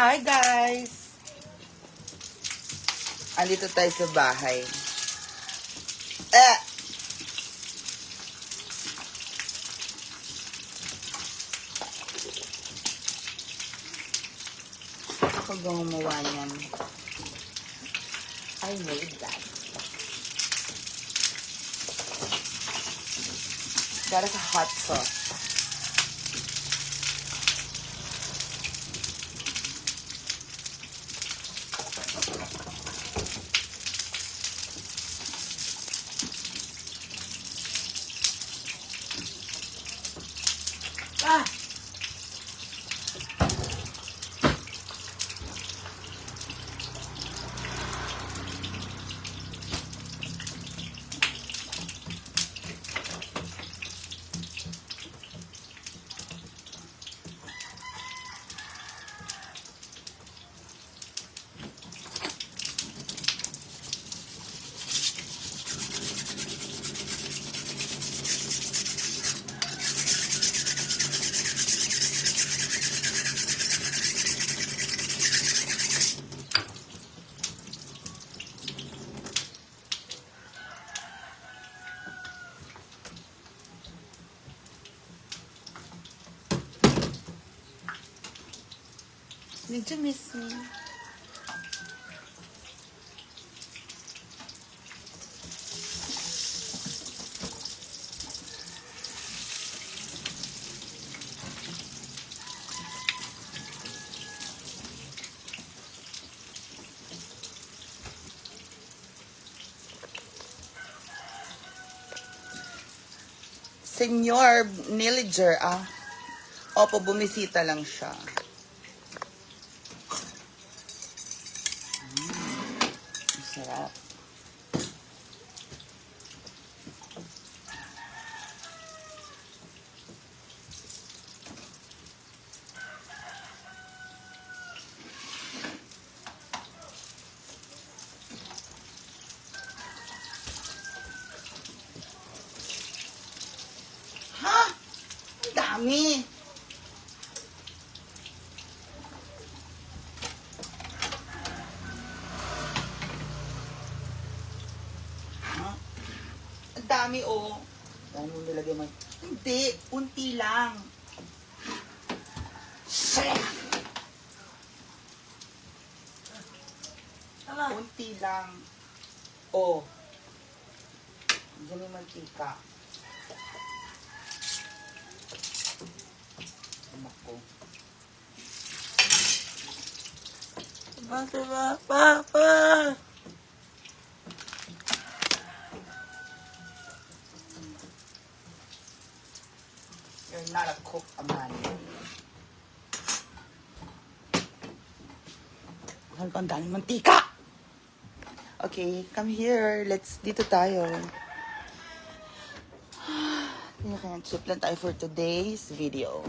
Hi guys! Andito tayo sa bahay. Eh! Ako gumawa niyan. I made that. Is a hot sauce. You miss me? Senyor Nilliger, ah. Opo, bumisita lang siya. Ang sarap. Ha? Ang dami. Ha? Ang dami, oh. Dami mo nilagay mo. Hindi, unti lang. Shit! Unti lang. Oh. Diyan yung mantika. Anak ko. Pa, pa, pa, not a cook, Amanda. Mahal mantika! Okay, come here. Let's, dito tayo. Kaya trip lang tayo for today's video.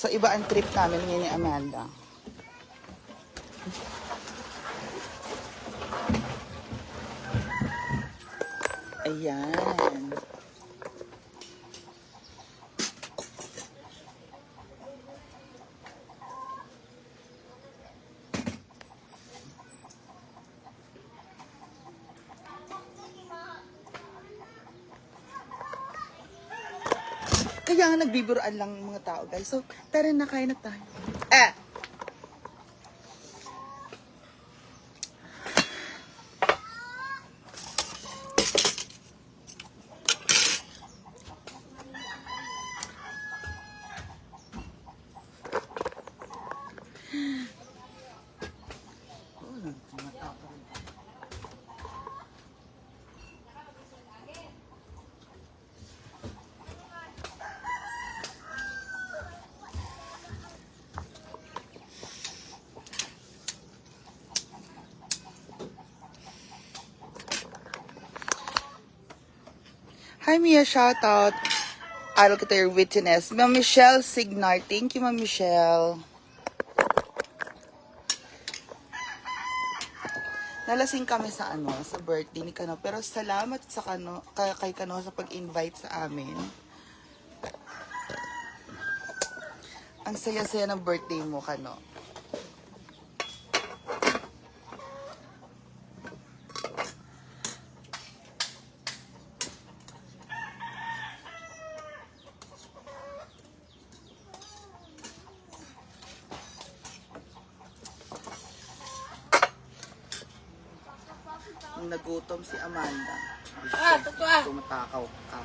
So, iba ang trip namin ngayon ni Amanda. Ayan. Kaya nga nagbibiroan lang tao, guys. So, tara na, kain na tayo. Eh! Hi, Mia. Shout out. Idol kita your witness. Ma'am Michelle Signar. Thank you, Ma'am Michelle. Nalasing kami sa ano, sa birthday ni Kano. Pero salamat sa Kano, kay Kano sa pag-invite sa amin. Ang saya-saya ng birthday mo, Kano. Nagutom si Amanda. Ah, totoo. Tumatakaw ka.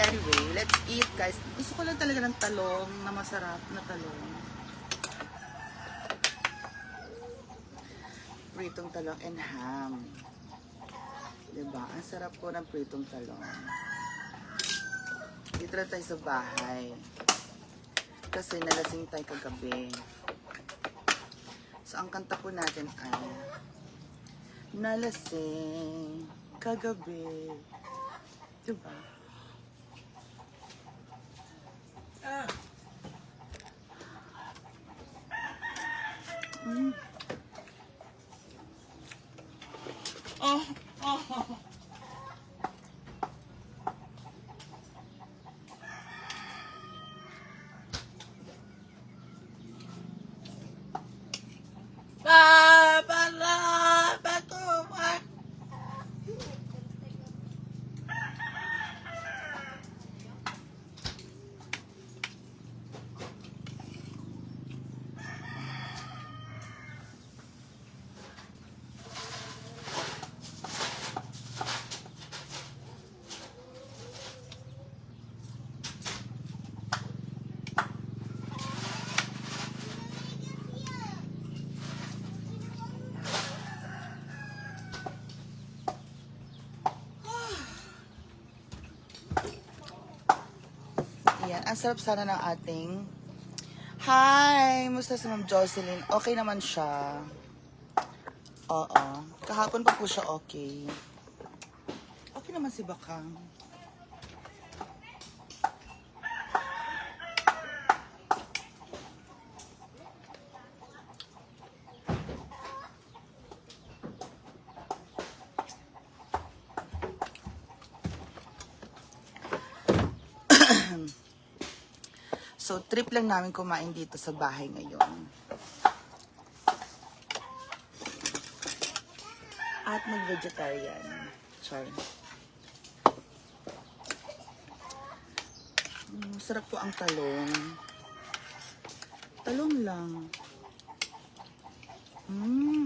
Anyway, let's eat guys. Gusto ko lang talaga ng talong na masarap na talong. Pritong talong and ham. Diba? Ang sarap po ng pritong talong. Dito na tayo sa bahay. Kasi nalasing tayo kagabi. So, ang kanta po natin ay Nalasing kagabi. Diba? Ah. Mm. Oh, oh. Pa, para, pato, pa. Ayan, ang sarap sana ng ating Hi! Musta si Ma'am Jocelyn? Okay naman siya. Oo. Kahapon pa po siya okay. Okay naman si Bakang. So, trip lang namin kumain dito sa bahay ngayon. At mag-vegetarian. Sorry. Mm, Masarap po ang talong. Talong lang. Mmm.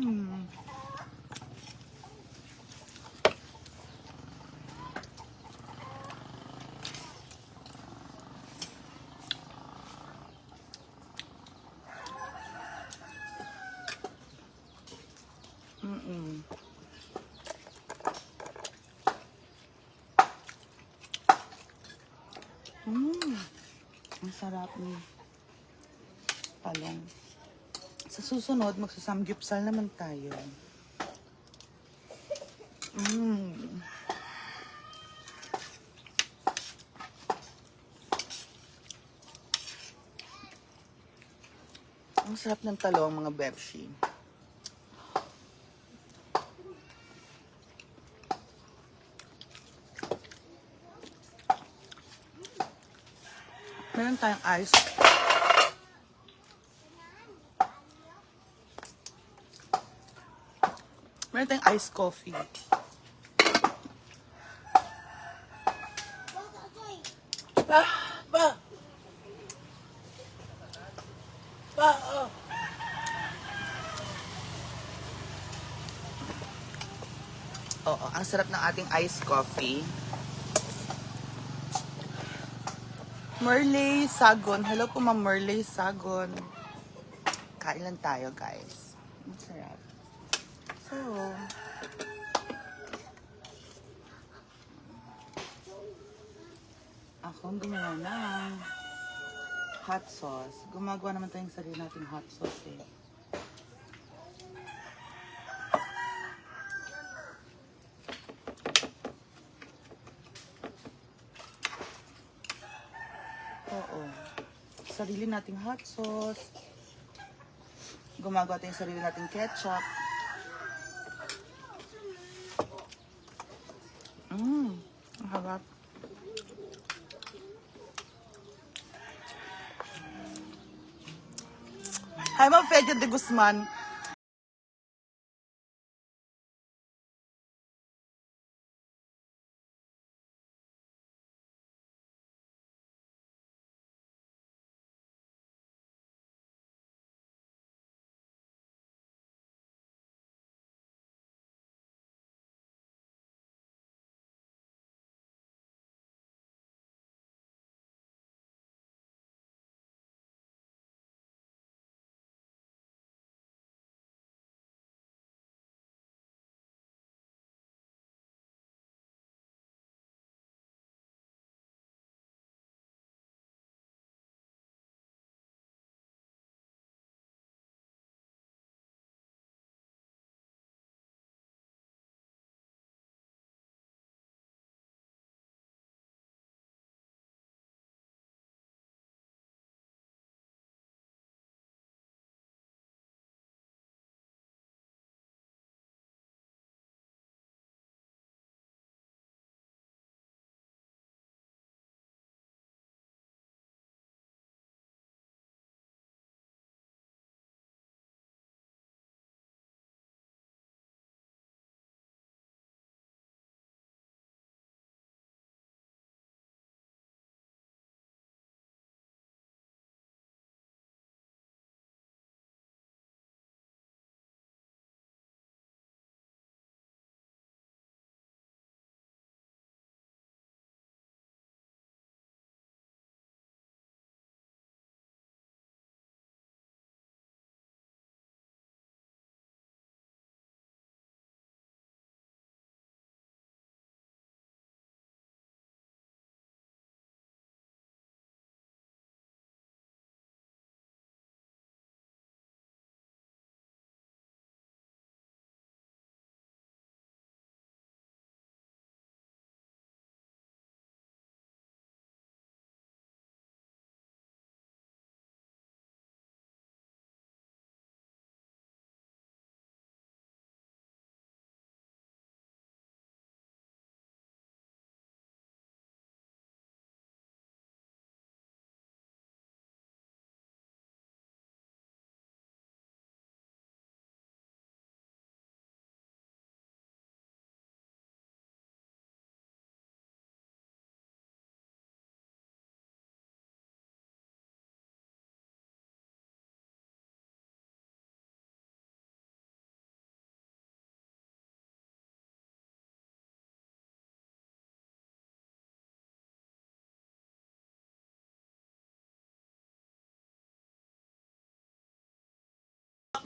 Mm-mm. Mmm. Ang sarap ni talong. Sa susunod, magsasamgyupsal naman tayo. Mmm. Ang sarap ng talong, mga bebshi. Meron tayong ice. Meron tayong iced coffee. Pa, pa. Pa, oh. Oo, ang sarap ng ating iced coffee. Merley Sagon. Hello po, Ma'am Merley Sagon. Kain lang tayo, guys. Ang sarap. So, ako ang gumawa ng hot sauce. Gumagawa naman tayong sarili nating hot sauce eh. Oo. Sarili nating hot sauce. Gumagawa tayo sarili nating ketchup. Mmm, ang harap. Hi, Ma'am Fedja de Guzman.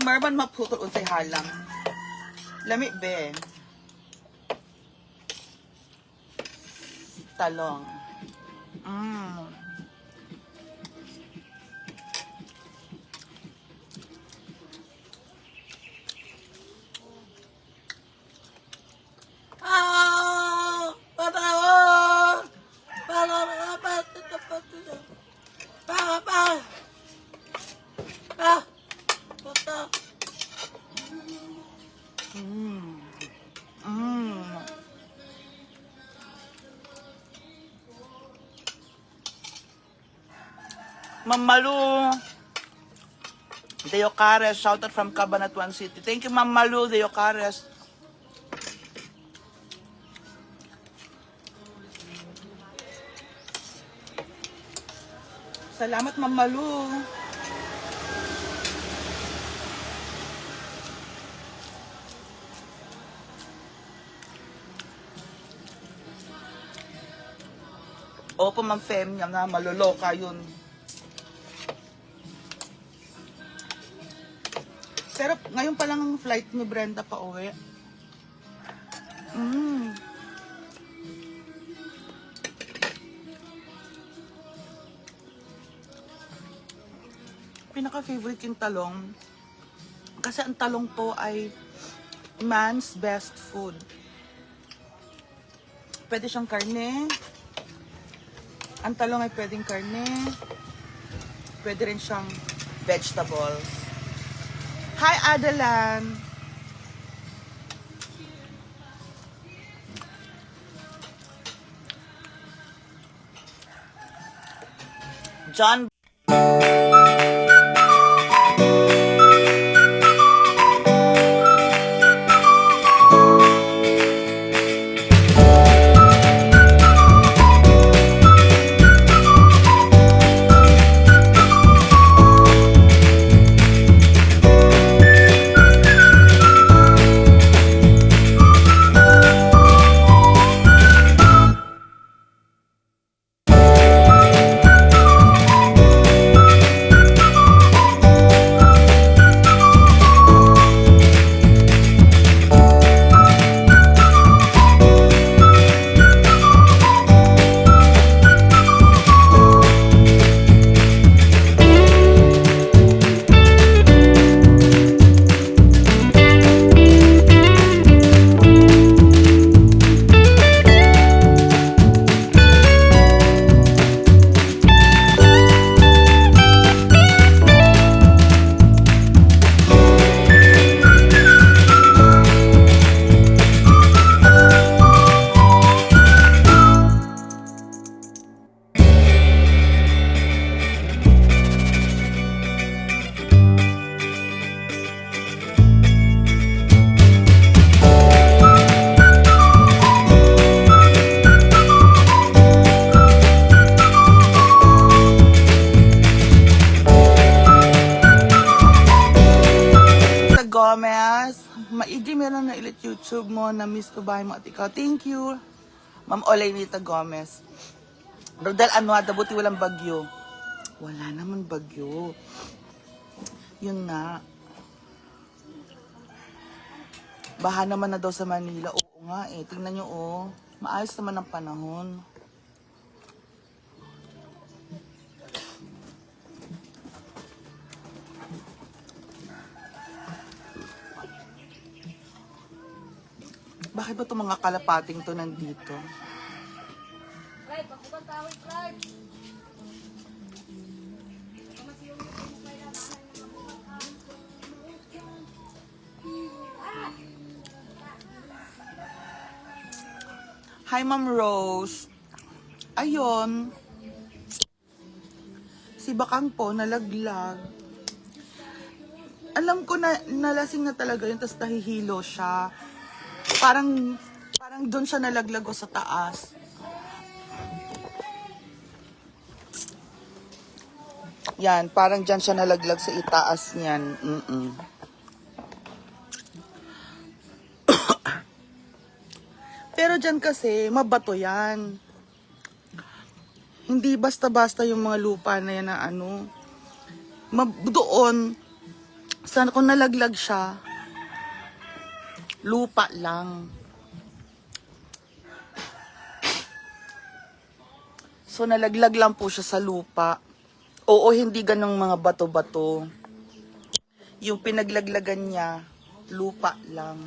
Merman maputol unsay halang. Lami be. Talong. Mm. Ah! Ma'am Malu. Deo Cares, shout out from Cabanatuan City. Thank you, Ma'am Malu, Deo Cares. Salamat, Ma'am Malu. Opo, Ma'am Fem, yan nga, maloloka yun. Lang ang flight ni Brenda pa uwi. Mm. Pinaka-favorite yung talong. Kasi ang talong po ay man's best food. Pwede siyang karne, Ang talong ay pwedeng karne. Pwede rin siyang vegetables. Hi, Adelan! John miss ba mo at ikaw. Thank you. Ma'am Olay Nita Gomez. Rodel Anuada, buti walang bagyo. Wala naman bagyo. Yun nga. Baha naman na daw sa Manila. Oo nga eh. Tingnan nyo oh. Maayos naman ang panahon. Bakit ba itong mga kalapating to nandito? Hi, Ma'am Rose. Ayon. Si Bakang po, nalaglag. Alam ko na nalasing na talaga yun, tapos nahihilo siya. Parang, parang doon siya nalaglag o sa taas. Yan, parang dyan siya nalaglag sa itaas niyan. Mm-mm. Pero dyan kasi, mabato yan. Hindi basta-basta yung mga lupa na yan na ano. Mab- doon, sana kung nalaglag siya, lupa lang. So nalaglag lang po siya sa lupa. Oo, hindi ganong mga bato-bato. Yung pinaglaglagan niya, lupa lang.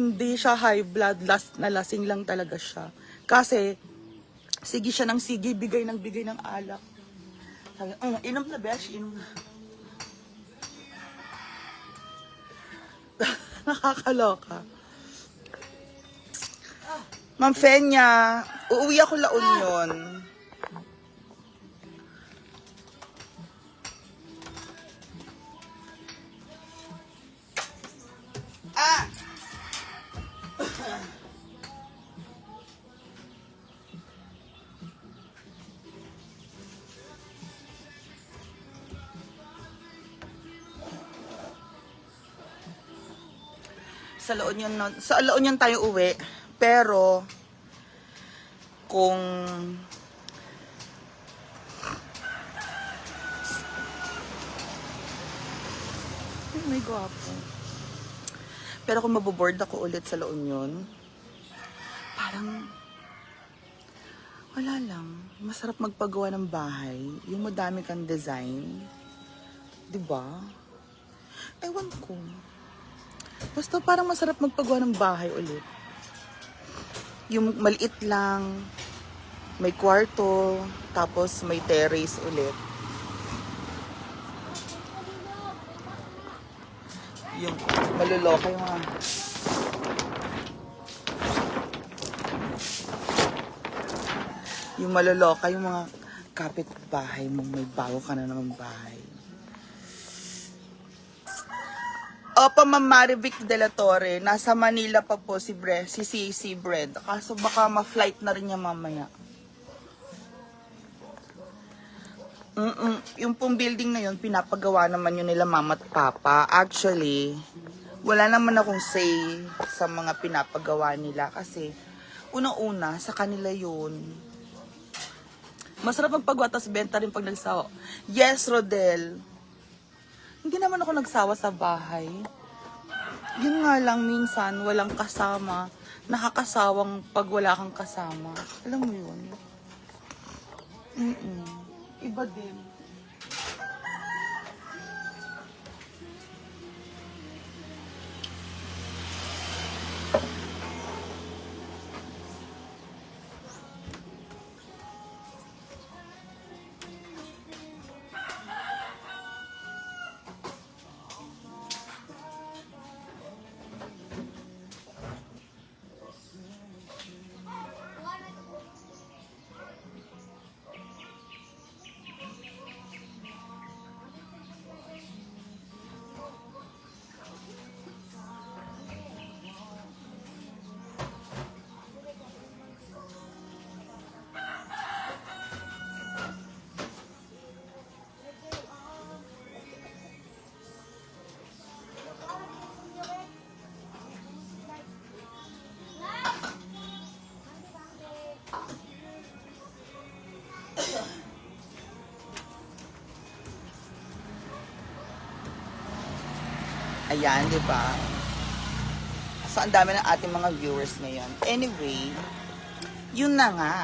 Hindi siya high blood, last na lasing lang talaga siya. Kasi, sige siya ng sige, bigay ng bigay ng alak. Sabi, "Mm, inom na, besh, inom na. Nakakaloka. Ma'am Fenya, uuwi ako La Union. Sa La Union, sa La Union tayo uwi. Pero, kung Ay, may gwapo. Pero kung maboboard ako ulit sa La Union, parang wala lang. Masarap magpagawa ng bahay. Yung madami kang design. 'Di ba? Ewan ko. Basta parang masarap magpagawa ng bahay ulit. Yung maliit lang, may kwarto, tapos may terrace ulit. Yung maluloka yung mga... Yung maluloka yung mga kapitbahay mong may bago ka na naman bahay. Opo, Ma'am Marivic de la Torre. Nasa Manila pa po si Bre, si si Brad. Kaso baka ma-flight na rin niya mamaya. Mm-mm. Yung pong building na yun, pinapagawa naman yun nila mama at papa. Actually, wala naman akong say sa mga pinapagawa nila kasi unang-una, sa kanila yun. Masarap ang pagwatas benta rin pag nagsawa. Yes, Rodel. Hindi naman ako nagsawa sa bahay. Yun nga lang, minsan, walang kasama. Nakakasawang pag wala kang kasama. Alam mo yun? Mm-mm. Iba din. Ayan, di ba? So, ang dami ng ating mga viewers ngayon. Anyway, yun na nga.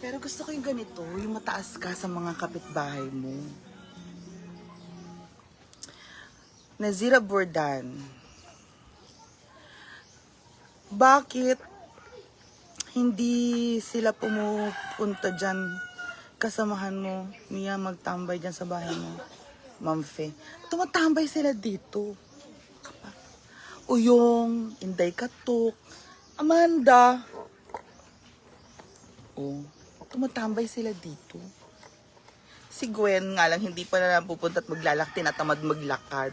Pero gusto ko yung ganito, yung mataas ka sa mga kapitbahay mo. Nazira Bordan. Bakit hindi sila pumupunta dyan kasamahan mo, Mia, magtambay dyan sa bahay mo. Ma'am Fe. Tumatambay sila dito. Kapa. Uyong, Inday Katuk, Amanda. Oh, tumatambay sila dito. Si Gwen nga lang, hindi pa na napupunta at maglalak, tinatamad maglakad.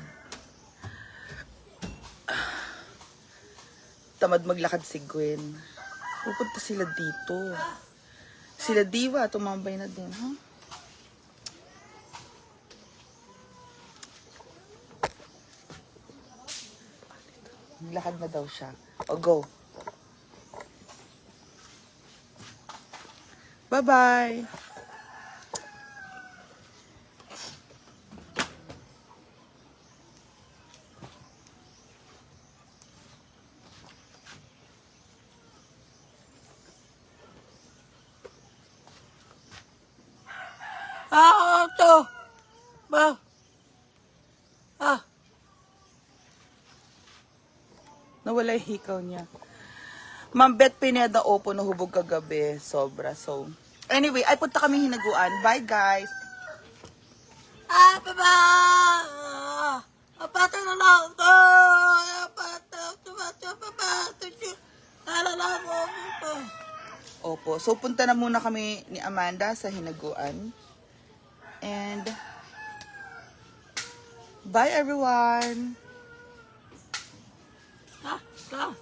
Tamad maglakad si Gwen. Pupunta sila dito. Sila Diva, tumambay na din, ha? Maglakad na daw siya. O, go. Bye-bye. Ah, ito. Ba? Ah, Nawala yung hikaw niya. Ma'am Beth Pineda Opo na hubog kagabi. Sobra. So, anyway, ay punta kami hinaguan. Bye, guys. ah, baba! Apata na lang ito. Apata, apata, apata, apata. Nalala mo. Opo. So, punta na muna kami ni Amanda sa hinaguan. And, bye everyone! Ah, ah.